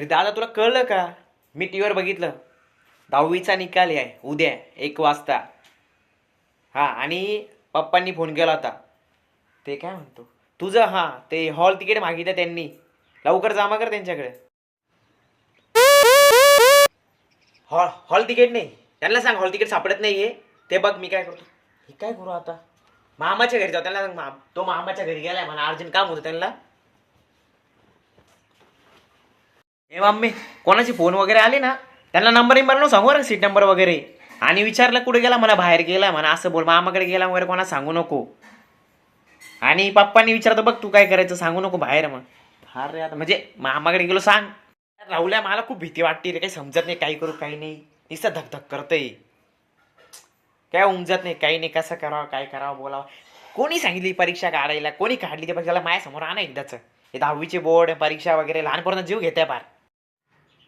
अरे दादा तुला कळलं का? मी टी व्हीवर बघितलं. दहावीचा निकाल आहे उद्या एक वाजता. हा आणि पप्पांनी फोन केला होता. ते काय म्हणतो? तुझं हां ते हॉल तिकीट मागितलं त्यांनी. लवकर जमा कर त्यांच्याकडे. हॉल हॉल तिकीट नाही. त्यांना सांग हॉल तिकीट सापडत नाही आहे ते बघ मी काय करतो. हे काय करू आता? मामाच्या घरी जाऊ त्यांना सांग माम तो मामाच्या घरी गेलाय मला अर्जंट काम होतं त्यांना. ए मम्मी कोणाचे फोन वगैरे आले ना त्यांना नंबर मला न सांगू ना सीट नंबर वगैरे. आणि विचारलं कुठे गेला? मला बाहेर गेला. म्हणा असं बोल मामाकडे गेला वगैरे कोणा सांगू नको. आणि पप्पांनी विचारतो बघ तू काय करायचं? सांगू नको बाहेर मग. फार रे आता म्हणजे मामाकडे गेलो सांग. राहुल्या मला खूप भीती वाटते रे काही समजत नाही काय करू काही नाही. नुसतं धकधक करतंय. काय उमजत नाही काही नाही कसं करावं काय करावं बोलावं. कोणी सांगितली परीक्षा काढायला? कोणी काढली त्या परीक्षाला माझ्यासमोर आणा एकदाच. हे दहावीचे बोर्ड परीक्षा वगैरे लहानपणा जीव घेते पार.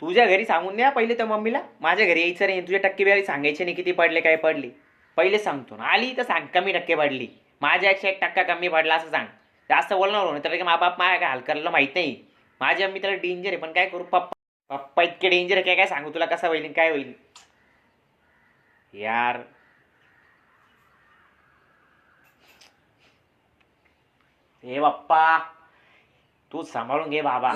तुझ्या घरी सांगून द्या पहिले तर मम्मीला. माझ्या घरी यायचं नाही. तुझ्या टक्केवारी सांगायचे नाही किती पडले काय पडले. पहिले सांगतो ना. आली तर सांग कमी टक्के पडली. माझ्या एकशे एक टक्का कमी पडला असं सांग. जास्त बोलणार होणार तर मा बाप माझ्या काय हाल करायला माहीत नाही. माझ्या मम्मी तर डेंजर आहे पण काय करू? पप्पा पप्पा इतके डेंजर आहे काय काय सांगू तुला? कसं होईल काय होईल? यार. हे बाप्पा. तू सांभाळून घे बाबा.